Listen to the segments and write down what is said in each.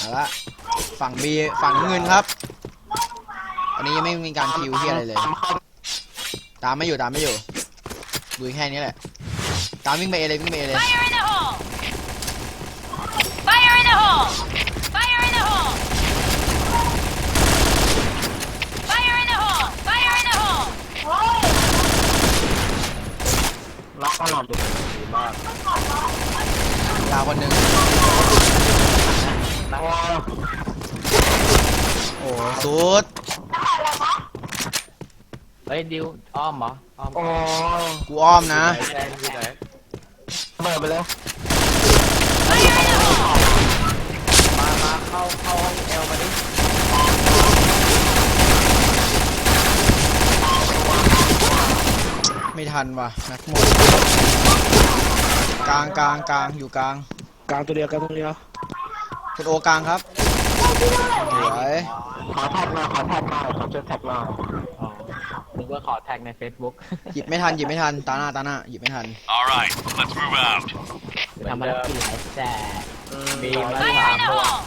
เอาละฝั่งบีฝั่งน้ำเงินครับอันนี้ยังไม่มีการคิวเฮียอะไรเลยตามเข้าตามไม่อยู่ตามไม่อยู่ดูแค่นี้แหละ ตามวิ่งไปเอเลยวิ่งไปเอเลย Fire in the hole! Fire in the hole! Fire in the hole! Fire in the hole! Fire in the hole! ล็อกตลอดเลยดีมากดาวคนหนึ่ง โอ้โอ้สุดเฮ้ยดิวอ้อมเหรอ อ้อมโอ้กูอ้อมนะไหนแดนอยู่ไหนเปิดไปเลย Fire in the hole! มามาเข้าเข้าห้องเอลมาดิไม่ทันว่ะแม็กหมดกลางกลางกลางอยู่กลาง กลางตัวเดียวกลางตัวเดียว คุณโอกลางครับสวยขอแท็กหน่อยขอแท็กหน่อยขอช่วยแท็กหน่อยอ๋อนึกว่าขอแท็กใน Facebook หยิบไม่ทันหยิบไม่ทันตาหน้าตาหน้าหยิบไม่ทัน All right, let's move out. ทำอะไรกินหลายแต่มีมา Fire สาม in the ตัว hole!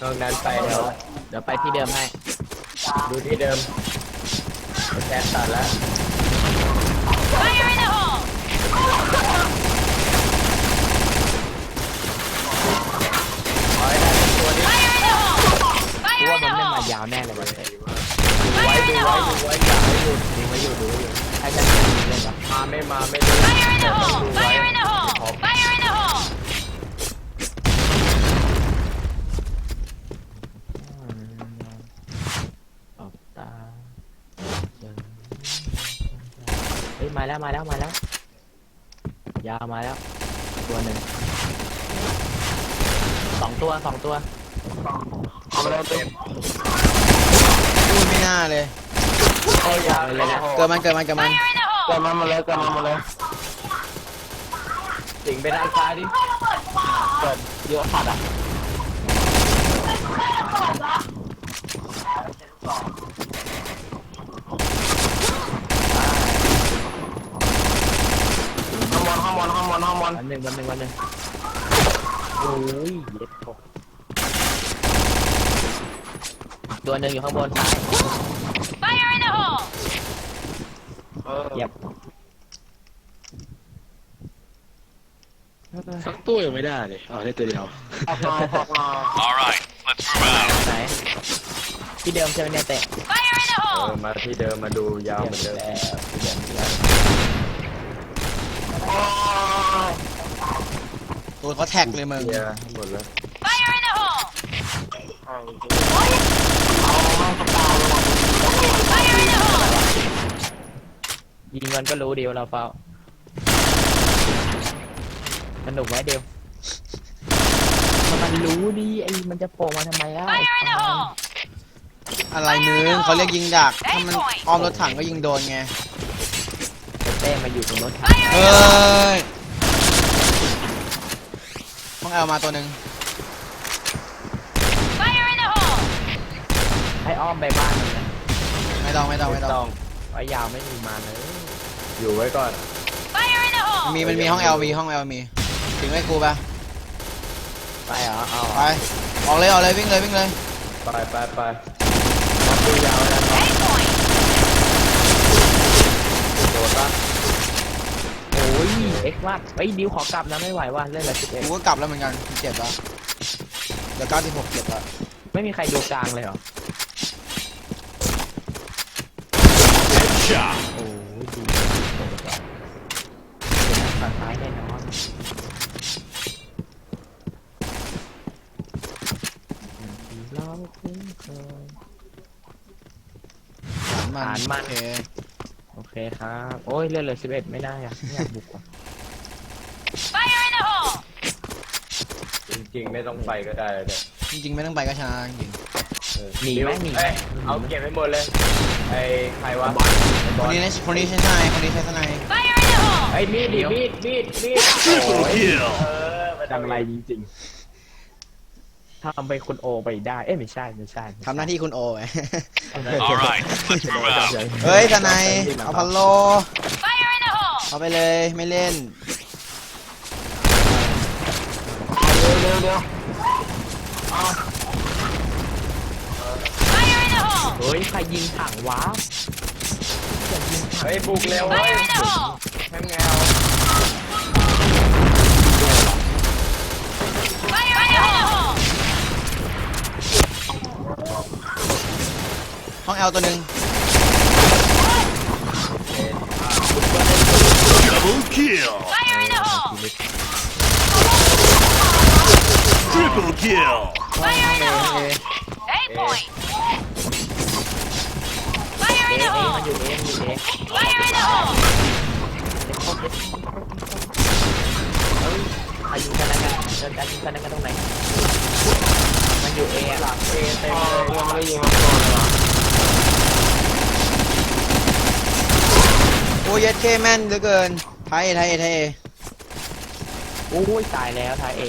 ตรงนั้นไปเดี๋ยวเดี๋ยวไปที่เดิมให้ ดูที่เดิมแท็กตัดแล้ว Fire in the hole! ขอให้ได้เป็นตัวนี้ Fire in the hole! กู Fire ว่า in มัน the ไม่มา hole! ยาวแน่เลยวันนี้ดู Fire ไว้ดูไว้ดูไว้อย่าให้หยุดดูไว้อยู่ดูไว้อยู่ให้ฉันเล่นก่อนมาไม่มาไม่รู้ Fire in the แต่ต้อง hole! ดูไว้ Fire in the hole! Fire in the hole! ออกตาเจอเฮ้ยมาแล้วมาแล้วมาแล้ว ยาวมาแล้ว ตัวหนึ่งสองตัวสองตัว อาไปเลยเต็มพูดไม่น่าเลย เข้ายาวเลยนะเกิดมันเกิดมันเกิดมัน Fire in the เกิด hole! มันมาเลยเกิดมันมาเลยสิงไปด้านซ้ายดิเกิดเยอะสัตว์อะข้างบนข้างบนข้างบนข้างบนวันหนึ่งวันหนึ่งวันหนึ่งโอ้ยเย็ดตก ตัวหนึ่งอยู่ข้างบนซ้าย Fire in the hole! เออเก็บสักตัวยังไม่ได้เลยเอาได้ตัวเดียวแท็กหน่อยแท็กหน่อย All right, let's move out. ไหนที่เดิมใช่ไหมเนี่ยเตะ Fire in the เออ hole! มาที่เดิมมาดูยาวเหมือนเดิมที่เดิมที่เดิมโอ้ยตัวเขาแท็กเลยมึงเคลียร์ให้หมดเลย Fire in the hole! เอาจริงๆเอาแม่งกระตายเลยว่ะ Fire in the hole! ยิงมันก็รู้ดีว่าเราเฝ้าสนุกไหมเดียว มันรู้ดีไอ้มันจะโผล่มาทำไมล่ะไอ้ Fire in the ฟาง hole! อะไรมึงเขาเรียกยิงดัก ถ้ามันอ้อมรถถังก็ยิงโดนไง ไอ้เต้มาอยู่ตรงรถถัง Fire เฮ้ in the hole! ยห้องแอลมาตัวหนึ่ง Fire in the hole! ให้ อ้อมไปบ้านมันนะไม่ต้องไม่ต้องไม่ต้องไว้ยาวไม่มีมาเลยอยู่ไว้ก่อน Fire in the hole! มีมันมีห้องแอลมีห้องแอลมีถึงให้กูปะไปเหรอเอาไปออกเลยออกเลยวิ่งเลยวิ่งเลยไปไปไปรับดูยาวแล้วเนาะ A point! โดดปะโอ้ยเอ็กซ์ว่าไอ้ยดิวขอกลับนะไม่ไหวว่ะเล่นแบบสิบเอ็ดกูก็กลับแล้วเหมือนกันเจ็บแล้วเดี๋ยวเก้าสิบหกเจ็บแล้วไม่มีใครดูกลางเลยเหรอ Headshot. โอ้ยดีโดดก่อนเป็นนักฝั่งซ้ายแน่นอนเราคุ้นเคยฐานมันฐานมันโอเคโอเคครับ โอ้ยเลื่อนเหลือสิบเอ็ดไม่ได้อะไม่อยากบุกว่ะ Fire in the hole! จริงๆ ไม่ต้องไปก็ได้เลยจริงๆ ไม่ต้องไปก็ชนะจริง หนีไหมหนีไหม เอาเก็บให้หมดเลย ไอ้ใครวะคนนี้นะคนนี้ใช้ทนายคนนี้ใช้ทนาย Fire in the hole! ไอ้มีดดิมีดมีดมีด Triple kill. เออมาทำอะไรจริงๆทำไปคุณโอไปได้ เอ้ยไม่ใช่ไม่ใช่ทำหน้าที่คุณโอไว้ All right, let's move out. เฮ้ยทนายเอาพันโล Fire in the hole! เอาไปเลยไม่เล่น เร็วเร็วเร็ว เอาฮ้ยใครยิงถังวะอย่ายิงถังเฮ้ยบุกเร็วเว้ย Fire in the hole! แม่งแงว Fire in the hole! ห้องแอลตัวหนึ่ง Double kill. Fire in the hole! Triple kill. เดินกันยิงกันแล้วกันตรงไหน มันอยู่เอหลังเอเต็มเอเลอยยังไม่ได้ยิงมันก่อนเลยว่ะโอ้ยเย็ดเคแม่นเหลือเกินไทยไทยไทยโอ้ยตายแล้วท้ายเอ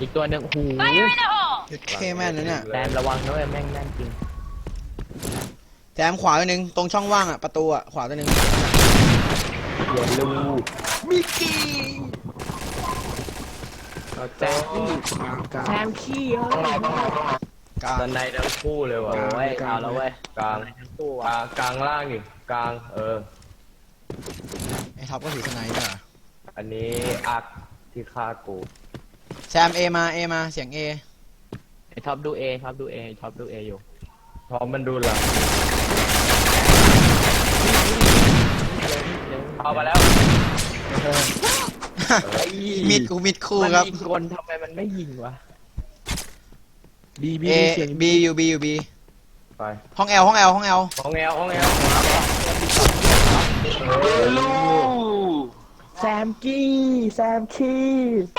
อีกตัวหนึ่งหู Fire in the hole! เย็ดเคแม่นนะเนี่ยแซมระวังด้วยแม่งแม่นจริง แถมขวาตัวหนึ่งตรงช่องว่างอะประตูอะขวาตัวหนึ่งเยลูมิกกี้ แซมขี้แซมขี้เอ้ยกลางด้านในทั้งคู่เลยว่ะโอ้ยเอาแล้วเว้ยกลางทั้งคู่กอะลางกลางล่างดิกลางเออ ไอ้ท็อปก็ถือสไนด์ด้วยอันนี้อักที่ฆ่ากูแซมเอมาเอมาเสียงเอไอ้ท็อปดูเอท็อปดูเอท็อปดูเออยู่พร้อมมันดูหลังเอามาแล้ว มิดกูมิดคู่มันครับยิงคนทำไมมันไม่ยิงวะบีบีเอเสียงบีอยู่บีอยู่บีไปห้องแอลห้องแอลห้องแอลห้องแอลห้องแอลแซมกี้แซมขี้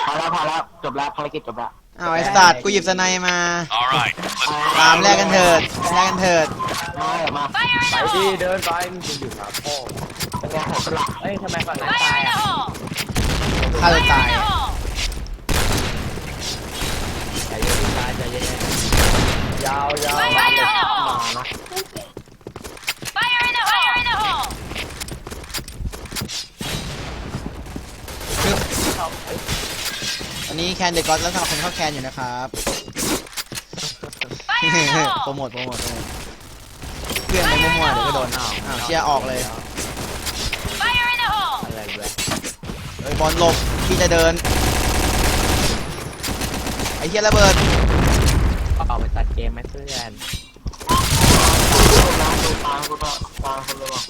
พอแล้วพอแล้วจบแล้วภารกิจจบแล้วอ้าวไอ้สัตว์กูหยิบสไนด์มา All right, let's move ตาม out. แลกกันเถิดแลกกันเถิดมา Fire in ไป the ดิ hole! เดินไปมึงจะอยู่หาพ่อ เป็นไงผมสลับเอ้ยทำไมฝั่งนั้น Fire ตาย in the อะ hole! ฆ่าตัวตาย ใจเย็นตายใจเย็นยาวยาว Fire in the hole! Fire in the hole! Fire in the hole! วันนี้แคนเดกอสแล้วสำหรับคนเข้าแคนอยู่นะครับ Fire in the โปร hole! โมทโปรโมทโปรโมทเพื่อนไปมั่วๆเดี๋ยวก็โดนอ้าวอ้าวเชียร์ออกเลย เอ้ยบอลหลบพี่จะเดิน ไอ้เฮียระเบิดออกไปตัดเกมไหมเพื่อนดูตางกูต่อตางคนเลยว่ะ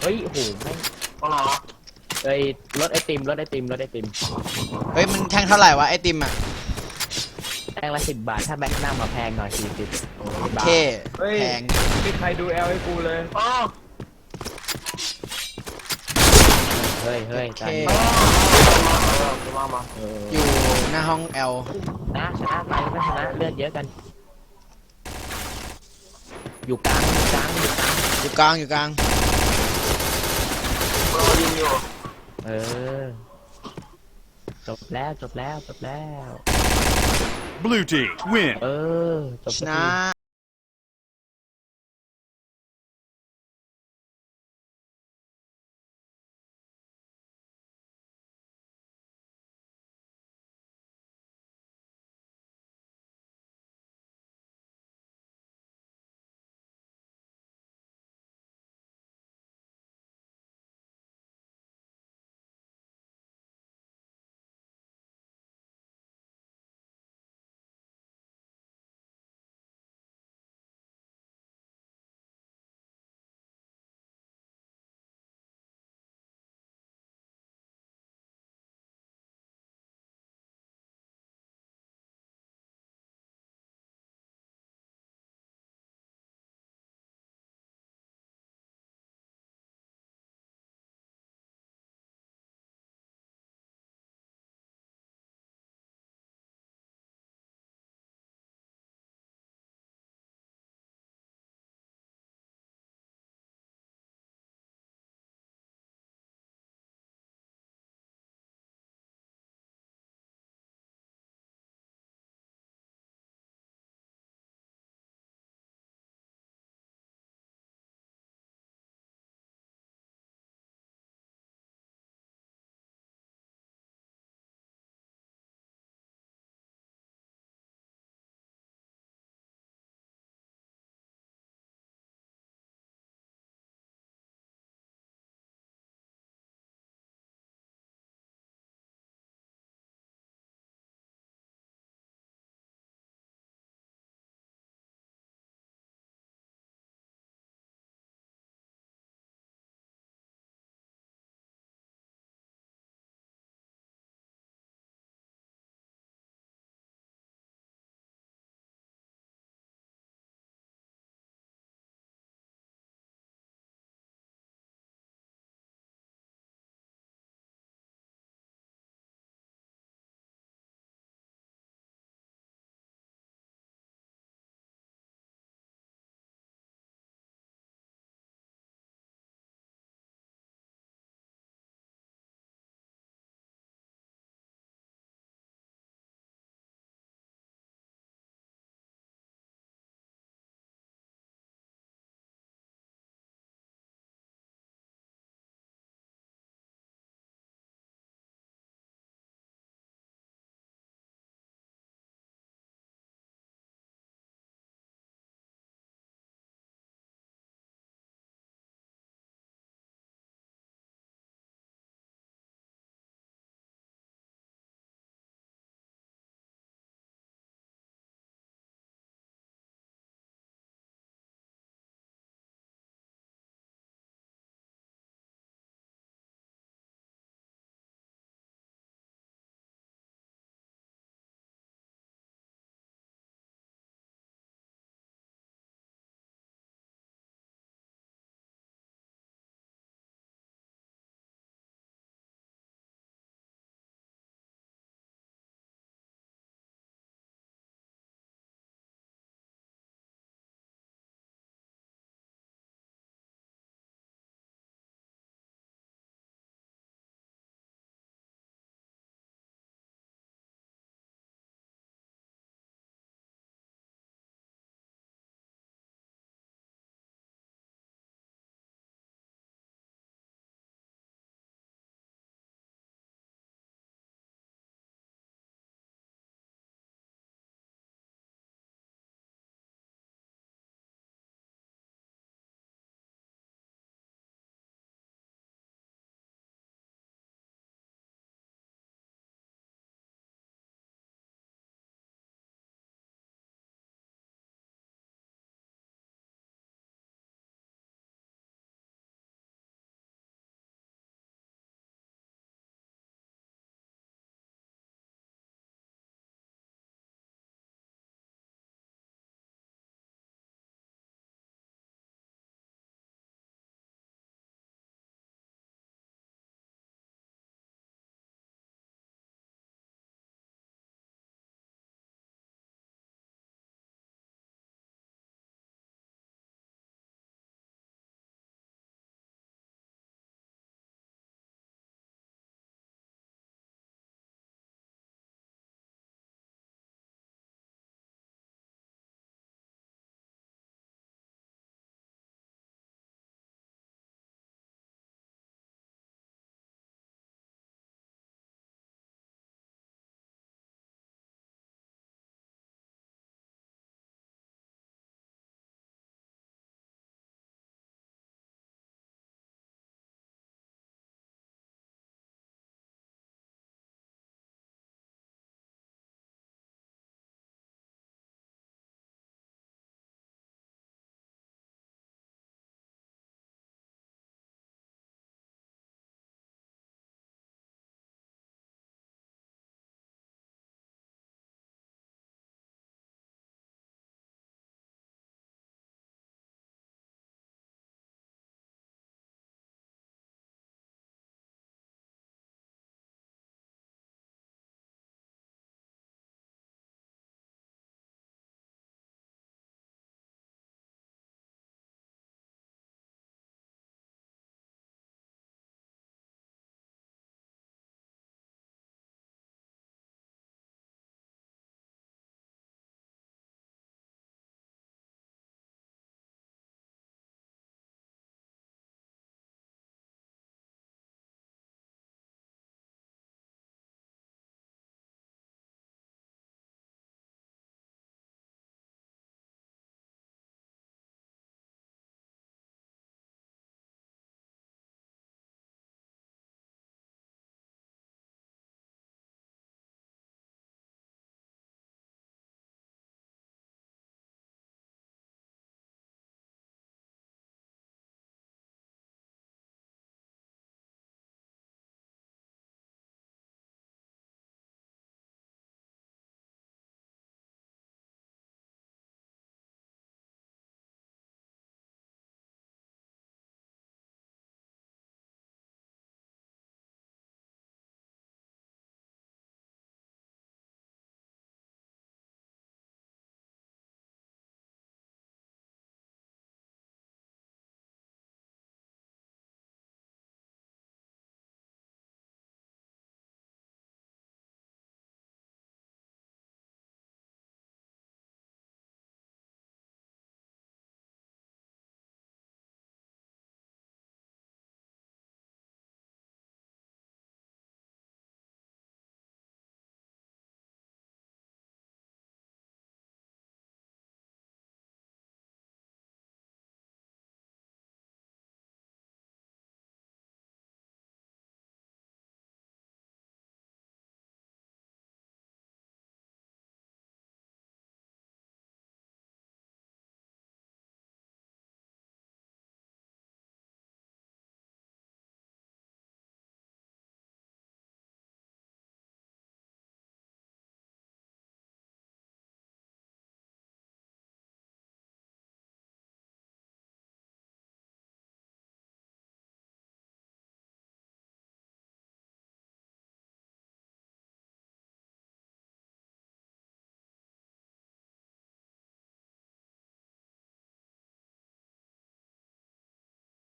เฮ้ยโหแม่งตรงไหนวะเอ้ยรถไอติมรถไอติมรถไอติมเฮ้ยมันแท่งเท่าไหร่วะไอติมอะแพงละสิบบาทถ้าแบ็คหน้ามาแพงหน่อยสี่สิบโอ้ยบาทเท่เฮ้ยแพงไม่มีใครดูแอลให้กูเลยอ๋อ เฮ้ยเฮ้ยโอตอนเคนี้มามาอยู่หน้าห้องแอลนะชนะไปไม่ชนะเลือดเยอะกัน อยู่กลางอยู่กลางอยู่กลางอยู่กลางอยู่กลางรอยิงอยู่เออ จบแล้วจบแล้วจบแล้ว Blue team, win. เออจบชสักนะที